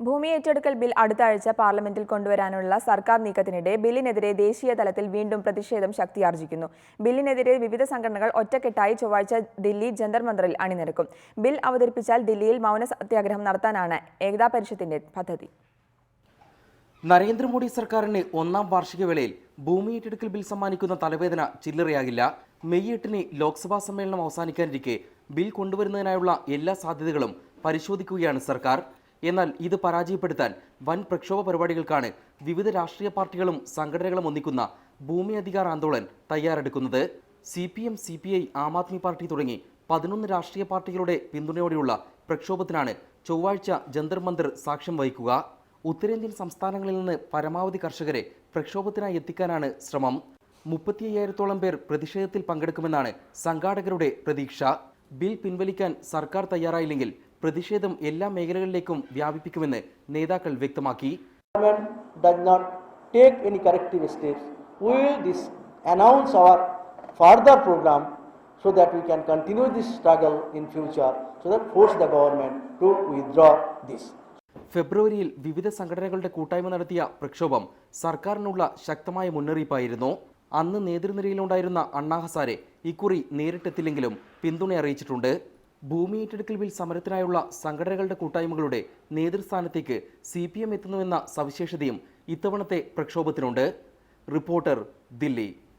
ഭൂമി ഏറ്റെടുക്കൽ ബിൽ അടുത്ത ആഴ്ച പാർലമെന്റിൽ കൊണ്ടുവരാനുള്ള സർക്കാർ നീക്കത്തിനിടെ ബില്ലിനെതിരെ ദേശീയ തലത്തിൽ വീണ്ടും പ്രതിഷേധം ശക്തിയാർജിക്കുന്നു. ബില്ലിനെതിരെ വിവിധ സംഘടനകൾ ഒറ്റക്കെട്ടായി ചൊവ്വാഴ്ച ദില്ലി ജന്തർ മന്ദറിൽ അണിനിരക്കും. ബിൽ അവതരിപ്പിച്ചാൽ ദില്ലിയിൽ മൗന സത്യാഗ്രഹം നടത്താനാണ് ഏകതാ പരിഷത്തിന്റെ പദ്ധതി. നരേന്ദ്രമോദി സർക്കാരിന്റെ ഒന്നാം വാർഷിക വേളയിൽ ഭൂമി ഏറ്റെടുക്കൽ ബിൽ സമ്മാനിക്കുന്ന തലവേദന ചില്ലറയാകില്ല. മെയ് എട്ടിന് ലോക്സഭാ സമ്മേളനം അവസാനിക്കാനിരിക്കെ ബിൽ കൊണ്ടുവരുന്നതിനായുള്ള എല്ലാ സാധ്യതകളും പരിശോധിക്കുകയാണ് സർക്കാർ. എന്നാൽ ഇത് പരാജയപ്പെടുത്താൻ വൻ പ്രക്ഷോഭ പരിപാടികൾക്കാണ് വിവിധ രാഷ്ട്രീയ പാർട്ടികളും സംഘടനകളും ഒന്നിക്കുന്ന ഭൂമി Adhikar Andolan തയ്യാറെടുക്കുന്നത്. C P M C P I Aam Aadmi party തുടങ്ങി പതിനൊന്ന് രാഷ്ട്രീയ പാർട്ടികളുടെ പിന്തുണയോടെയുള്ള പ്രക്ഷോഭത്തിനാണ് ചൊവ്വാഴ്ച ജന്തർ മന്ദിർ സാക്ഷ്യം വഹിക്കുക. ഉത്തരേന്ത്യൻ സംസ്ഥാനങ്ങളിൽ നിന്ന് പരമാവധി കർഷകരെ പ്രക്ഷോഭത്തിനായി എത്തിക്കാനാണ് ശ്രമം. മുപ്പത്തി അയ്യായിരത്തോളം പേർ പ്രതിഷേധത്തിൽ പങ്കെടുക്കുമെന്നാണ് സംഘാടകരുടെ പ്രതീക്ഷ. ബിൽ പിൻവലിക്കാൻ സർക്കാർ തയ്യാറായില്ലെങ്കിൽ പ്രതിഷേധം എല്ലാ മേഖലകളിലേക്കും വ്യാപിപ്പിക്കുമെന്ന് നേതാക്കൾ വ്യക്തമാക്കി. ഫെബ്രുവരിയിൽ വിവിധ സംഘടനകളുടെ കൂട്ടായ്മ നടത്തിയ പ്രക്ഷോഭം സർക്കാരിനുള്ള ശക്തമായ മുന്നറിയിപ്പായിരുന്നു. അന്ന് നേതൃനിരയിലുണ്ടായിരുന്ന അണ്ണാഹസാരെ ഇക്കുറി നേരിട്ടെത്തില്ലെങ്കിലും പിന്തുണ അറിയിച്ചിട്ടുണ്ട്. ഭൂമി ഏറ്റെടുക്കൽ ബിൽ സമരത്തിനായുള്ള സംഘടനകളുടെ കൂട്ടായ്മകളുടെ നേതൃസ്ഥാനത്തേക്ക് സി പി എം എത്തുന്നുവെന്ന സവിശേഷതയും ഇത്തവണത്തെ പ്രക്ഷോഭത്തിനുണ്ട്. റിപ്പോർട്ടർ ദില്ലി.